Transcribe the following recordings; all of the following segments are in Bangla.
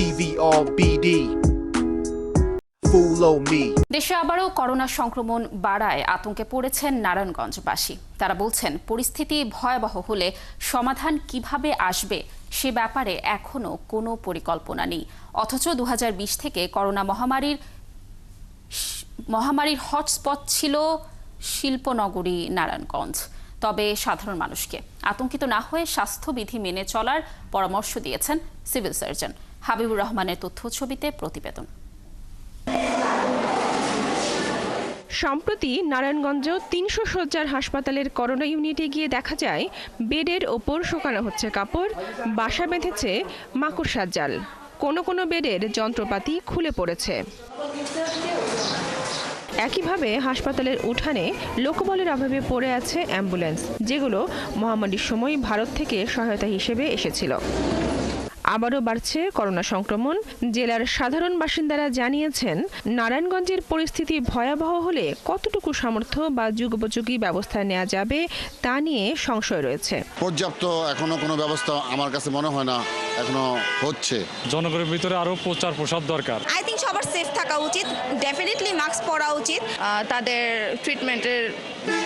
TV all Follow me. দেশে আবারও করোনা সংক্রমণ বাড়ায় আতঙ্কে পড়েছেন নারায়ণগঞ্জবাসী। তারা বলছেন, পরিস্থিতি ভয়াবহ হলে সমাধান কীভাবে আসবে সে ব্যাপারে এখনও কোনো পরিকল্পনা নেই। অথচ দু হাজার বিশ থেকে করোনা মহামারীর মহামারীর হটস্পট ছিল শিল্পনগরী, নারায়ণগঞ্জ। তবে সাধারণ মানুষকে আতঙ্কিত না হয়ে স্বাস্থ্যবিধি মেনে চলার পরামর্শ দিয়েছেন সিভিল সার্জন। হাবিবুর রহমানের তথ্য ছবিতে প্রতিবেদন। সম্প্রতি নারায়ণগঞ্জ তিনশো শয্যার হাসপাতালের করোনা ইউনিটে গিয়ে দেখা যায়, বেডের ওপর শুকানো হচ্ছে কাপড়, বাসা বেঁধেছে মাকড়সার জাল। কোনো কোনো বেডের যন্ত্রপাতি খুলে পড়েছে। একইভাবে হাসপাতালের উঠানে লোকবলের অভাবে পড়ে আছে অ্যাম্বুলেন্স, যেগুলো মহামারীর সময় ভারত থেকে সহায়তা হিসেবে এসেছিল। আবারও বাড়ছে করোনা সংক্রমণ। জেলার সাধারণ বাসিন্দারা জানিয়েছেন, নারায়ণগঞ্জের পরিস্থিতি ভয়াবহ হলে কতটুকু সামর্থ্য বা যুগোপযোগী ব্যবস্থা নেওয়া যাবে তা নিয়ে সংশয় রয়েছে। পর্যাপ্ত এখনও কোনো ব্যবস্থা আমার কাছে মনে হয় না। এখনও হচ্ছে। জনগণের ভিতরে আরও প্রচার প্রসার দরকার। আই থিঙ্ক সবার সেফ থাকা উচিত ডেফিনেটলি মাস্ক পরা উচিত তাদের ট্রিটমেন্টের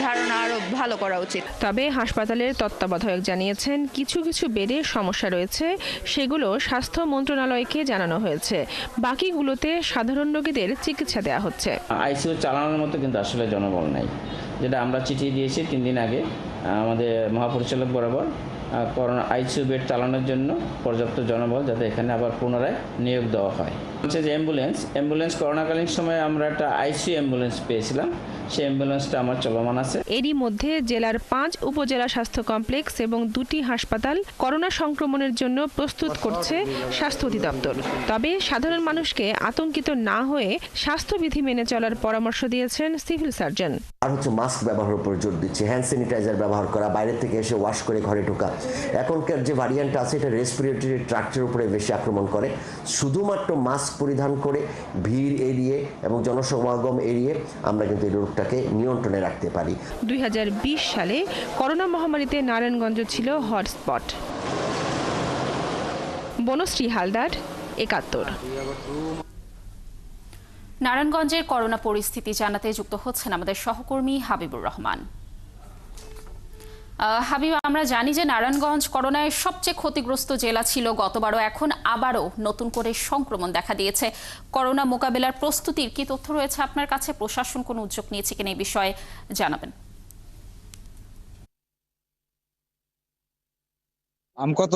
ধারণা আরও ভালো করা উচিত। তবে হাসপাতালের তত্ত্বাবধায়ক জানিয়েছেন কিছু কিছু বেডে সমস্যা রয়েছে সেগুলো স্বাস্থ্য মন্ত্রণালয়কে জানানো হয়েছে। বাকিগুলোতে সাধারণ রোগীদের চিকিৎসা দেওয়া হচ্ছে। আইসিইউ চালানোর মতো কিন্তু আসলে জনবল নাই। যেটা আমরা চিঠি দিয়েছি তিন দিন আগে আমাদের মহাপরিচালক বরাবর করোনা আইসিউ বেড চালানোর জন্য পর্যাপ্ত জনবল যাতে এখানে আবার পুনরায় নিয়োগ দেওয়া হয়। হচ্ছে যে অ্যাম্বুলেন্স অ্যাম্বুলেন্স করোনাকালীন সময়ে আমরা একটা আইসিইউ অ্যাম্বুলেন্স পেয়েছিলাম। সেই অ্যাম্বুলেন্সটা আমার চলমান আছে। এরই মধ্যে জেলার পাঁচ উপজেলা স্বাস্থ্য কমপ্লেক্স এবং দুটি হাসপাতাল করোনা সংক্রমণের জন্য প্রস্তুত করছে স্বাস্থ্য অধিদপ্তর। তবে সাধারণ মানুষকে আতঙ্কিত না হয়ে স্বাস্থ্যবিধি মেনে চলার পরামর্শ দিয়েছেন সিভিল সার্জন। আর হচ্ছে মাস্ক ব্যবহারের উপর জোর দিচ্ছে হ্যান্ড স্যানিটাইজার ব্যবহার করা বাইরে থেকে এসে ওয়াশ করে ঘরে ঢোকা। এখনকার যে ভ্যারিয়েন্ট আছে এটা রেসপিরেটরি ট্রাক্টের উপরে বেশি আক্রমণ করে। শুধুমাত্র মাস্ক পরিধান করে ভিড় এড়িয়ে এবং জনসমাগম এড়িয়ে আমরা কিন্তু এই রোগটাকে নিয়ন্ত্রণে রাখতে পারি। দুই সালে করোনা মহামারীতে নারায়ণগঞ্জ ছিল হটস্পট। বনশ্রী হালদার একাত্তর। নারায়ণগঞ্জের করোনা পরিস্থিতি জানাতে যুক্ত হচ্ছেন আমাদের সহকর্মী হাবিবুর রহমান। হাবিব, আমরা জানি যে নারায়ণগঞ্জ করোনায় সবচেয়ে ক্ষতিগ্রস্ত জেলা ছিল গতবারও, এখন আবারও নতুন করে সংক্রমণ দেখা দিয়েছে। করোনা মোকাবেলার প্রস্তুতির কি তথ্য রয়েছে আপনার কাছে? প্রশাসন কোনো উদ্যোগ নিয়েছে কিনা এই বিষয়ে জানাবেন। আম কত?